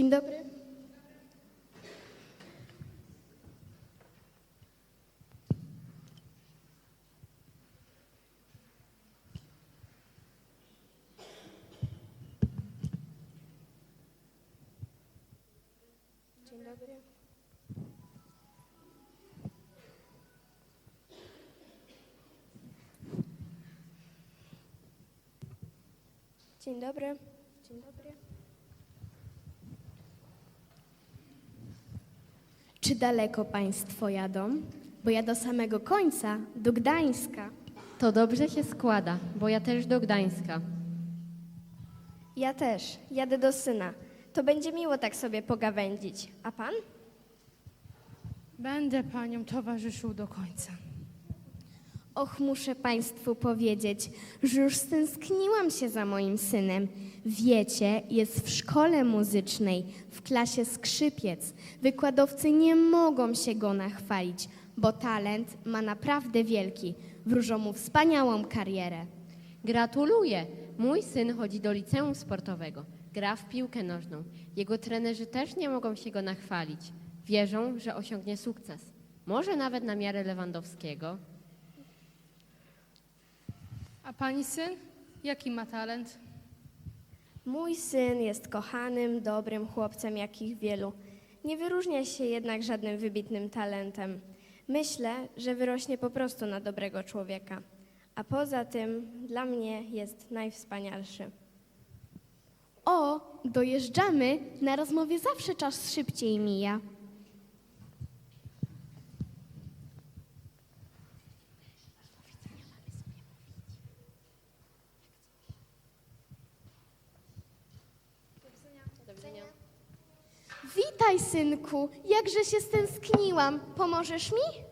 Dzień dobry. Dzień dobry. Dzień dobry. Dobry. Czy daleko Państwo jadą? Bo ja do samego końca, do Gdańska. To dobrze się składa, bo ja też do Gdańska. Ja też, jadę do syna. To będzie miło tak sobie pogawędzić. A pan? Będę panią towarzyszył do końca. Och, muszę Państwu powiedzieć, że już stęskniłam się za moim synem. Wiecie, jest w szkole muzycznej, w klasie skrzypiec. Wykładowcy nie mogą się go nachwalić, bo talent ma naprawdę wielki. Wróżą mu wspaniałą karierę. Gratuluję! Mój syn chodzi do liceum sportowego. Gra w piłkę nożną. Jego trenerzy też nie mogą się go nachwalić. Wierzą, że osiągnie sukces. Może nawet na miarę Lewandowskiego. A pani syn? Jaki ma talent? Mój syn jest kochanym, dobrym chłopcem, jakich wielu. Nie wyróżnia się jednak żadnym wybitnym talentem. Myślę, że wyrośnie po prostu na dobrego człowieka. A poza tym dla mnie jest najwspanialszy. O, dojeżdżamy. Na rozmowie zawsze czas szybciej mija. Witaj, synku. Jakże się stęskniłam. Pomożesz mi?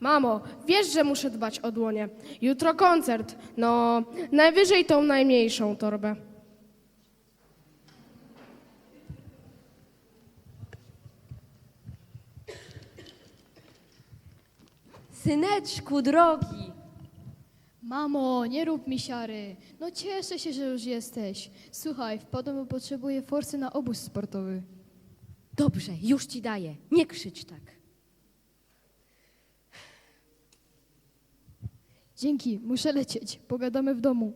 Mamo, wiesz, że muszę dbać o dłonie. Jutro koncert. No, najwyżej tą najmniejszą torbę. Syneczku drogi! Mamo, nie rób mi siary. No cieszę się, że już jesteś. Słuchaj, wpadłem, bo potrzebuję forsy na obóz sportowy. Dobrze, już ci daję. Nie krzycz tak. Dzięki, muszę lecieć. Pogadamy w domu.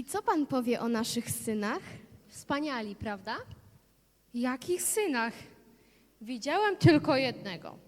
I co pan powie o naszych synach? Wspaniali, prawda? Jakich synach? Widziałem tylko jednego.